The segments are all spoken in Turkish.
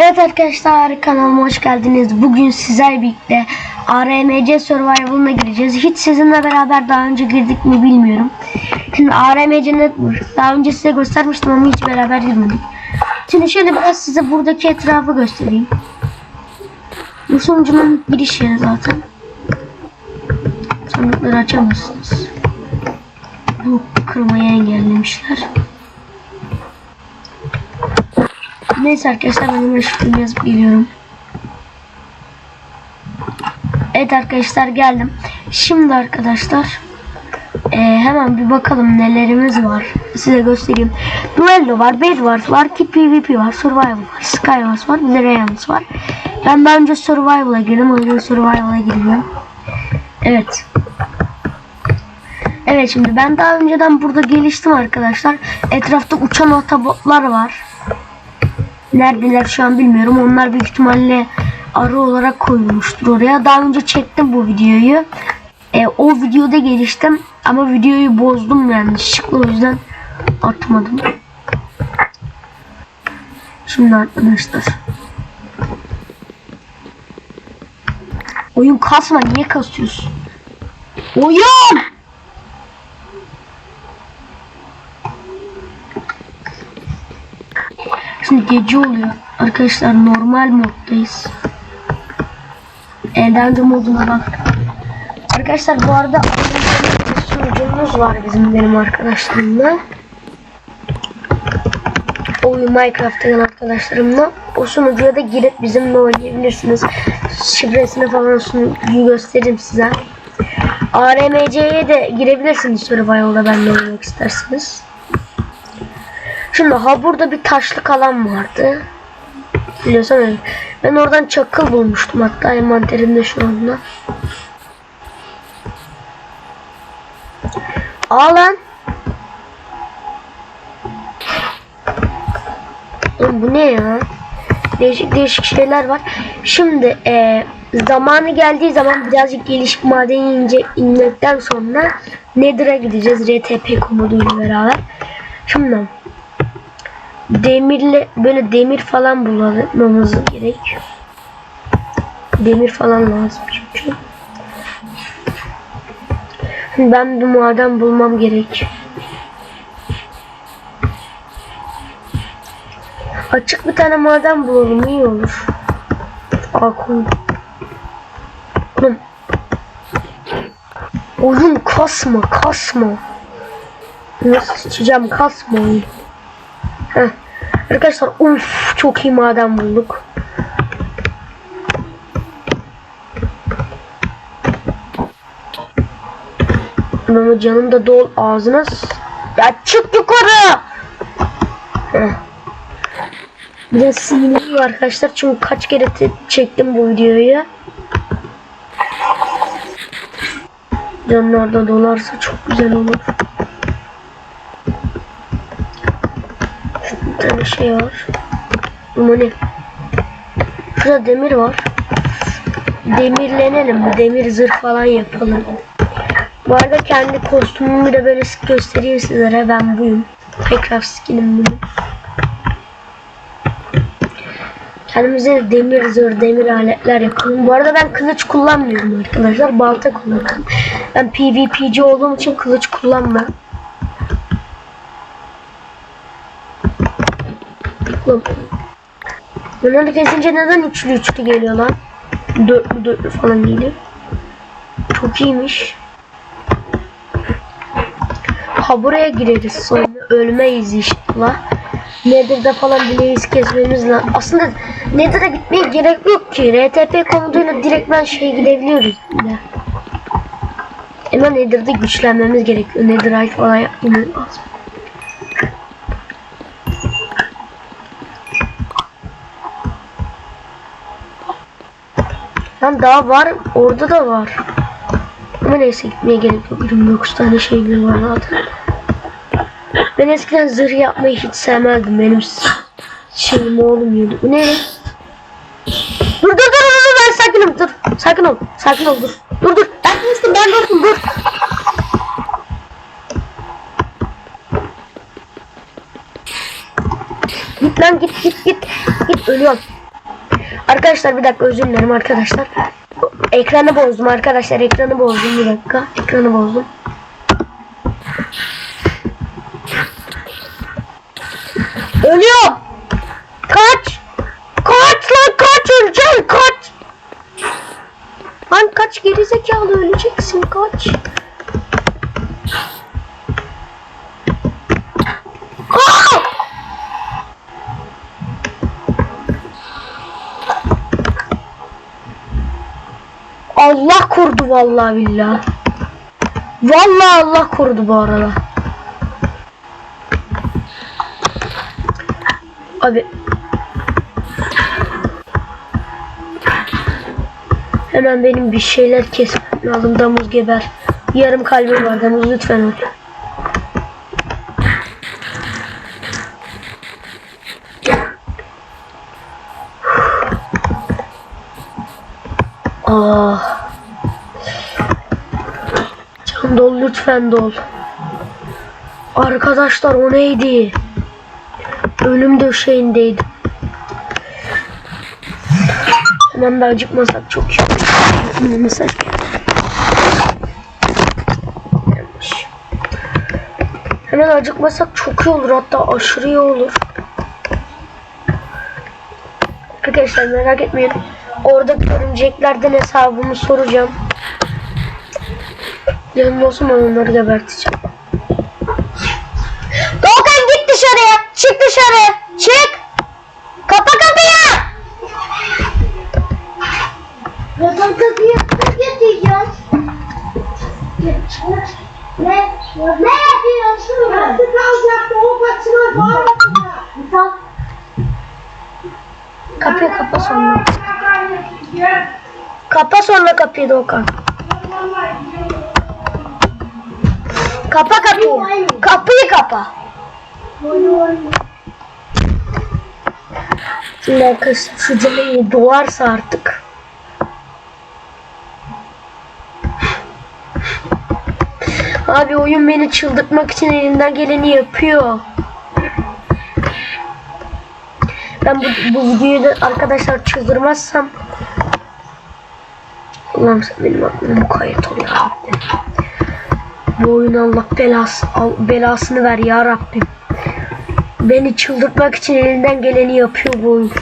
Evet arkadaşlar kanalıma hoş geldiniz. Bugün sizler birlikte ARMC Survival'ına gireceğiz. Hiç sizinle beraber daha önce girdik mi bilmiyorum. Şimdi ARMC nedir? Daha önce size göstermiştim ama hiç beraber girmedik. Şimdi şöyle biraz size buradaki etrafı göstereyim. Bu sunucunun giriş yeri zaten. Sandıkları açamazsınız. Bu kırmayı engellemişler. Neyse arkadaşlar ben hemen yazıp geliyorum. Evet arkadaşlar geldim. Şimdi arkadaşlar eee, hemen bir bakalım nelerimiz var. Size göstereyim. Duello var, Bedwars var, Kit PvP var, Survival var, Skywars var, bir de Realms var. Ben daha önce Survival'a girdim. O yüzden Survival'a giriyorum. Evet. Evet şimdi ben daha önceden burada geliştim arkadaşlar. Etrafta uçan otobotlar var. Neredeler şu an bilmiyorum. Onlar büyük ihtimalle arı olarak koyulmuştur oraya. Daha önce çektim bu videoyu. E, o videoda geliştim. Ama videoyu bozdum yanlışlıkla. O yüzden atmadım. Şimdi arkadaşlar. Oyun kasma. Niye kasıyorsun? Oyun! Şimdi gece oluyor. Arkadaşlar normal moddayız. Eğlence moduna bak. Arkadaşlar bu arada sunucumuz var bizim benim arkadaşlarımla. Oyun Minecraft'tan arkadaşlarımla. O sunucuya da girip bizimle oynayabilirsiniz. Şifresini falan sunucuyu gösteririm size. ARMC'ye de girebilirsiniz Survival'da benimle oynamak isterseniz. Şimdi ha burada bir taşlık alan vardı. Biliyorsan öyle. Ben oradan çakıl bulmuştum hatta envanterimde şu anda. Aa lan. Oğlum bu ne ya? Değişik değişik şeyler var. Şimdi e, zamanı geldiği zaman birazcık gelişik madeni ince inmekten sonra Nether'a gideceğiz RTP komoduyla beraber. Şimdi demirle böyle demir falan bulmamız gerek. Demir falan lazım çünkü. Ben bir maden bulmam gerek. Açık bir tane maden bulalım iyi olur. Akun. Oğlum. Oyun kasma kasma. Nasıl sıçacağım kasma oyun. Heh. Arkadaşlar uf çok iyi maden bulduk. Ama canım da dol ağzına Ya çık yukarı. Heh. Biraz sinirliyim arkadaşlar çünkü kaç kere çektim bu videoyu. Canlar da dolarsa çok güzel olur. Tane şey ne? Şurada demir var. Demirlenelim. Demir zırh falan yapalım. Bu arada kendi kostümümü de böyle sık göstereyim sizlere. Ben buyum. Minecraft skinim benim. Kendimize demir zırh, demir aletler yapalım. Bu arada ben kılıç kullanmıyorum arkadaşlar. Balta kullanıyorum. Ben PvP'ci olduğum için kılıç kullanmam. Oğlum. Bunları kesince neden üçlü üçlü geliyor lan? Dörtlü dörtlü falan geliyor. Çok iyiymiş. Ha buraya gireriz sonra ölmeyiz inşallah. Nether'da falan bileğiz kesmemiz lazım. Aslında Nether'a gitmeye gerek yok ki. RTP komutuyla direkt ben şey gidebiliyoruz bile. Hemen Nether'da güçlenmemiz gerekiyor. Netherite falan yapmamız lazım. Lan daha var. Orada da var. Ama neyse gitmeye gerek yok. 29 tane şeyimiz var zaten. Ben eskiden zırh yapmayı hiç sevmezdim. Benim şeyim olmuyordu. Bu ne? Dur dur dur dur ben sakinim dur. Sakin ol. Sakin ol dur. Dur dur. Ben düştüm ben durdum dur. Git lan git git git. Git ölüyorum. Arkadaşlar bir dakika özür dilerim arkadaşlar. Ekranı bozdum arkadaşlar. Ekranı bozdum bir dakika. Ekranı bozdum. Ölüyor. Kaç. Kaç lan kaç öleceksin kaç. Lan kaç gerizekalı öleceksin kaç. Korudu vallahi billahi. Vallahi Allah korudu bu arada. Abi. Hemen benim bir şeyler kesmem lazım. Damız geber. Yarım kalbim var damız lütfen öl. Lütfen dol. Arkadaşlar o neydi? Ölüm döşeğindeydim. Hemen de acıkmasak çok iyi. Yanlış. Hemen acıkmasak çok iyi olur. Hatta aşırı iyi olur. Arkadaşlar merak etmeyin. Orada örümceklerden hesabımı soracağım. Yanımda olsun ben onları geberteceğim. Doğukan git dışarıya. Çık dışarı. Çık. Kapa kapıyı. Neden kapıyı getireceğiz? Ne? Ne yapıyorsun? Nasıl kalacaktı o başına bağırmasın. Tamam. Kapıyı kapa sonra. Kapa sonra kapıyı Doğukan. Kapa kapıyı. Kapıyı kapa. Şimdi arkadaşlar şu caleyi doğarsa artık. Abi oyun beni çıldırtmak için elinden geleni yapıyor. Ben bu, bu videoyu da arkadaşlar çıldırmazsam Allah'ım sen benim aklıma ya Rabbim. Bu oyun Allah belası, belasını ver ya Rabbim. Beni çıldırtmak için elinden geleni yapıyor bu oyun.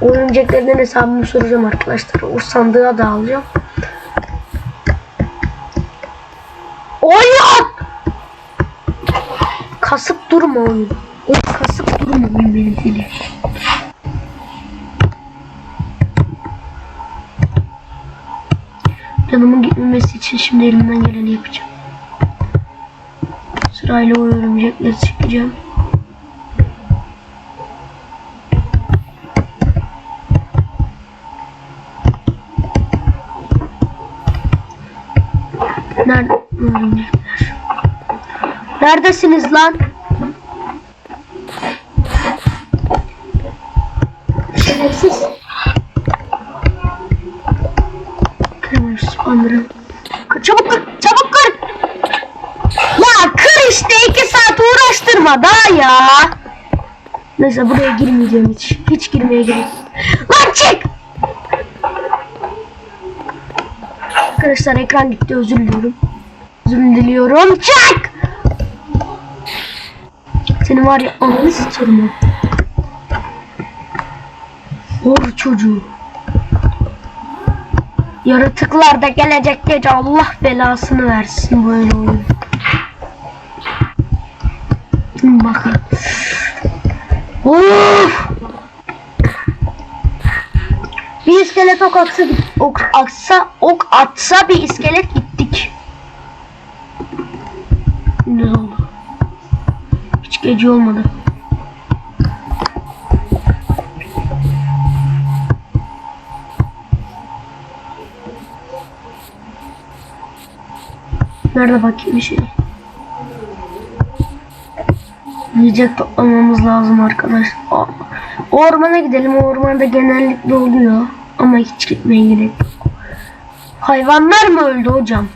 Oyuncaklarından hesabımı soracağım arkadaşlar. O sandığa da alacağım. Oyun! Kasıp durma oyun. O kasıp durma oyun benim. Canımın gitmemesi için şimdi elimden geleni yapacağım. Sırayla o örümcekleri çekeceğim. Nerede örümcekler? Neredesiniz lan? Daha ya. Neyse buraya girmeyeceğim hiç. Hiç girmeye gerek. Lan çık. Arkadaşlar ekran gitti özür diliyorum. Özür diliyorum. Çık. Seni var ya ananı sıçarım ha. Hor çocuğu. Yaratıklar da gelecek gece Allah belasını versin böyle oyun. Bakın. Of! Bir iskelet ok atsa, ok atsa, ok atsa bir iskelet gittik. Ne oldu? Hiç gece olmadı. Nerede bakayım bir şey? yiyecek toplamamız lazım arkadaşlar. Ormana gidelim. Ormanda genellikle oluyor. Ama hiç gitmeye gerek yok. Hayvanlar mı öldü hocam?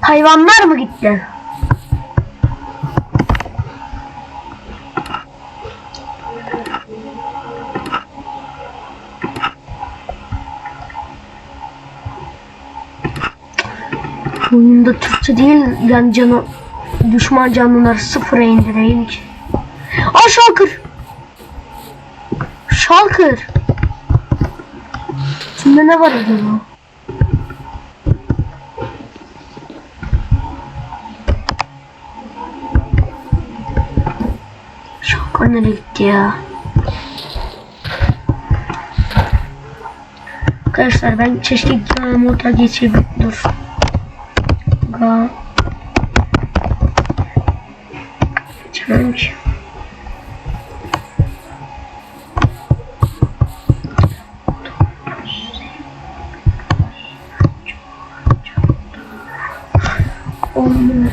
Hayvanlar mı gitti? Oyunda Türkçe değil yani canı düşman canlıları sıfıra indireyim ki. Aa Shulker. Shulker. Şimdi ne var acaba? Shulker nereye gitti ya? Arkadaşlar ben keşke Ga moda geçebilirim. Dur. Ga. Olmuyor.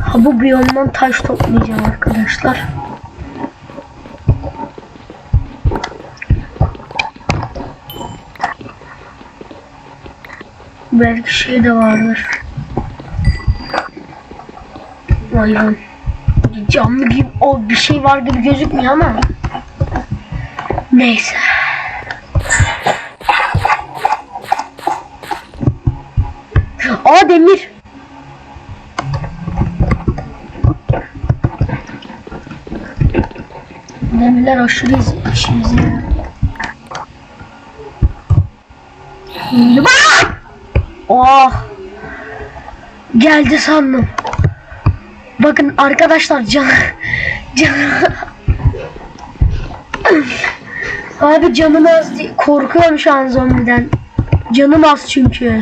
Ha bu biyomdan taş toplayacağım arkadaşlar. Belki şey de vardır. Hayvan. Canlı gibi o bir şey var gibi gözükmüyor ama. Neyse. Aa demir. Demirler aşırı iz- işimize yarıyor. Oh! Geldi sandım. Bakın arkadaşlar can can Abi canım az. Korkuyorum şu an zombiden. Canım az çünkü.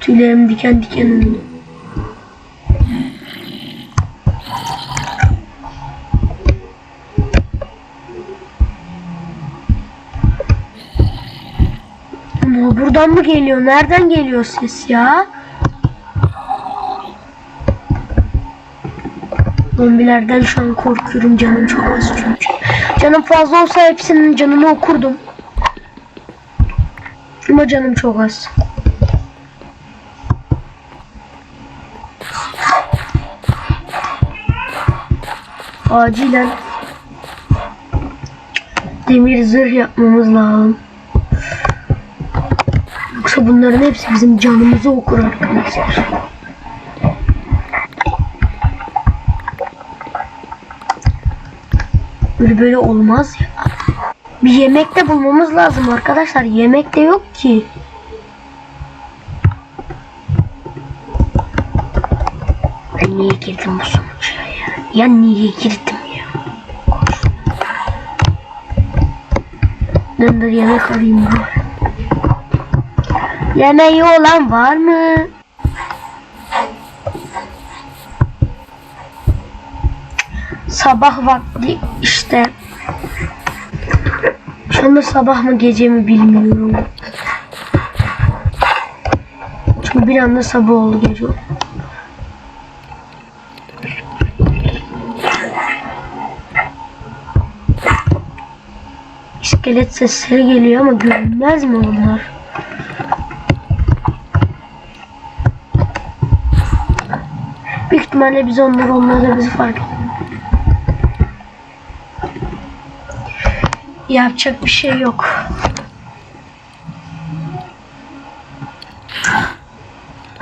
Tüylerim diken diken oldu. Ama buradan mı geliyor? Nereden geliyor ses ya? Zombilerden şu an korkuyorum. Canım çok az çünkü. Canım fazla olsa hepsinin canını okurdum. Ama canım çok az. Acilen demir zırh yapmamız lazım. Yoksa bunların hepsi bizim canımızı okur arkadaşlar. Böyle böyle olmaz ya. Bir yemek de bulmamız lazım arkadaşlar. Yemek de yok ki. Ben niye girdim bu sonuca ya? Ya niye girdim ya? Ben de yemek alayım bari. Yemeği olan var mı? Sabah vakti işte. Şu anda sabah mı gece mi bilmiyorum. Çünkü bir anda sabah oldu gece. İskelet sesleri geliyor ama görünmez mi onlar? Büyük ihtimalle biz onlar da bizi fark. Yapacak bir şey yok.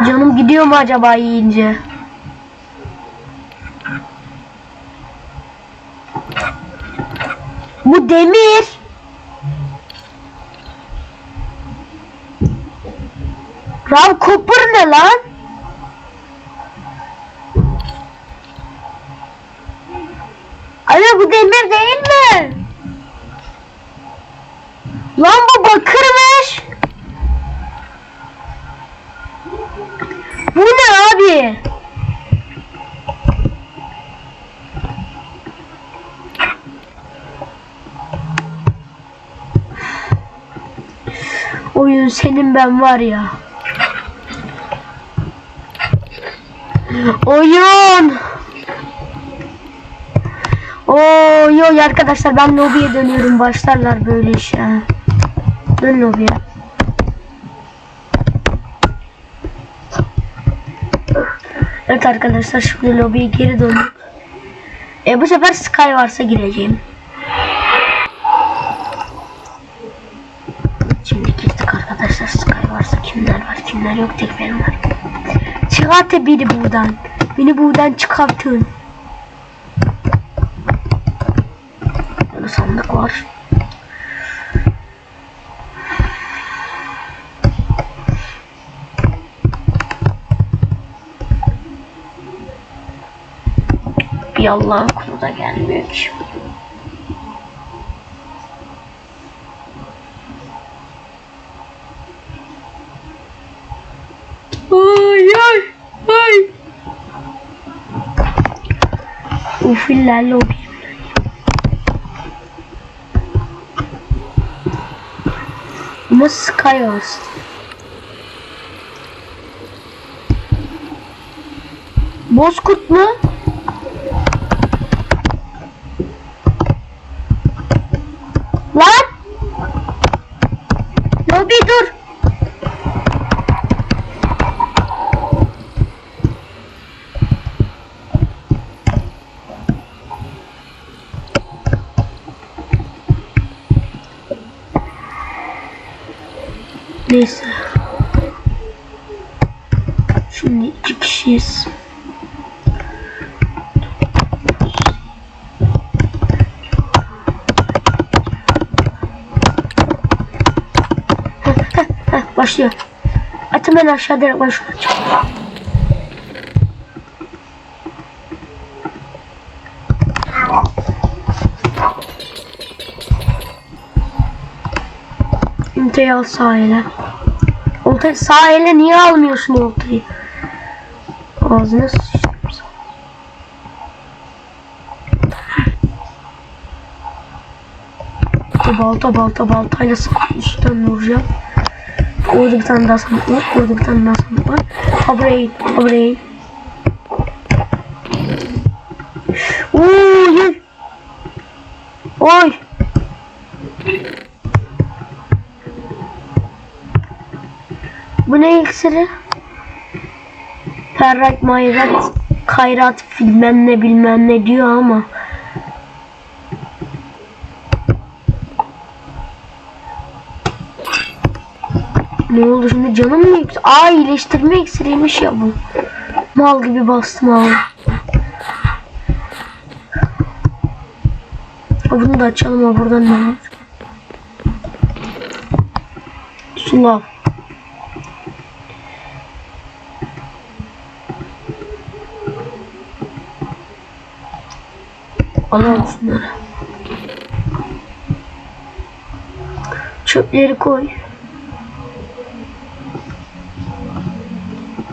Canım gidiyor mu acaba yiyince? Bu demir. Ram Cooper ne lan? Demir değil mi? Lan bu bakırmış. Bu ne abi? Oyun senin ben var ya. Oyun. Oy Vallahi arkadaşlar ben lobiye dönüyorum. Başlarlar böyle işe. Dön lobiye. Evet arkadaşlar şimdi lobiye geri döndüm. E bu sefer Sky varsa gireceğim. Şimdi girdik arkadaşlar Sky varsa kimler var kimler yok tek benim var. Çıkart beni buradan. Beni buradan çıkartın. Var. Bir Allah'ın kulu da gelmiyor ki. Ay ay ay. Ufillerle o Ama Sky olsun. Bozkurt mu? Lan! Lobi dur. Neyse. Şimdi iki kişiyiz. Heh, heh, heh, Başlıyor. Atın ben aşağı direkt başlıyor. Oltayı al sahile. Oltayı sahile niye almıyorsun oltayı? Ağzına sıçtım. Balta balta baltayla sağ üstten vuracağım. Orada bir tane daha sandık var. Orada bir tane daha sandık var. Ha buraya in. Oy. Oy. Bu ne iksiri? Ferrat, mayrat, kayrat bilmem ne bilmem ne diyor ama. Ne oldu şimdi canım mı yüksek? Aa iyileştirme iksiriymiş ya bu. Mal gibi bastım abi. Bunu da açalım ha buradan ne var? Sulav. Alalım şunları. Çöpleri koy.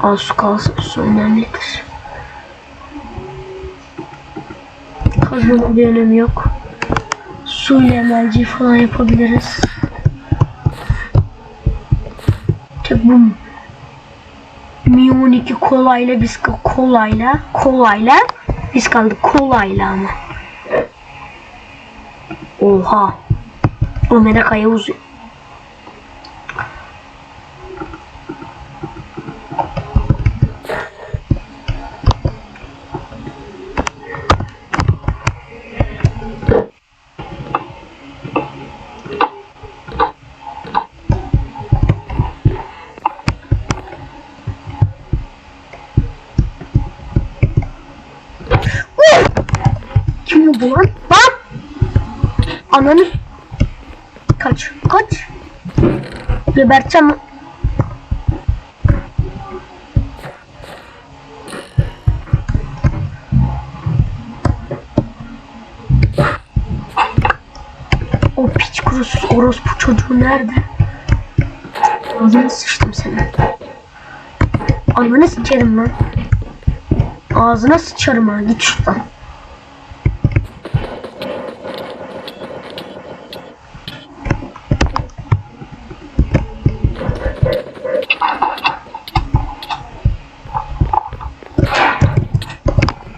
Az su kalsın su önemlidir. Kazmanın bir önemi yok. Suyla emelci falan yapabiliriz. Tabi bu Mion 2 kolayla biz kolayla kolayla biz kaldık kolayla ama. Oha. Omega kaya uzuyor. Kim bu lan? Lan! Ananı kaç kaç. Geberteceğim o piç kurusu orospu çocuğu nerede? Ağzını sıçtım senin. Ananı sıçarım lan. Ağzına sıçarım ha git şuradan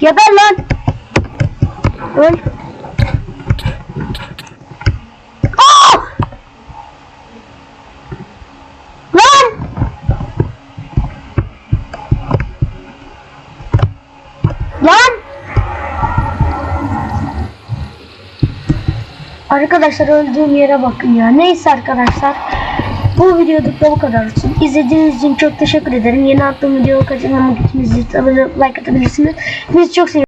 Geber lan. Öl. Aa! Lan! Lan! Arkadaşlar öldüğüm yere bakın ya. Neyse arkadaşlar. Bu videoluk da bu kadar olsun. İzlediğiniz için çok teşekkür ederim. Yeni attığım videoyu kaçırmamak için bizi like atabilirsiniz. Biz çok seviyoruz.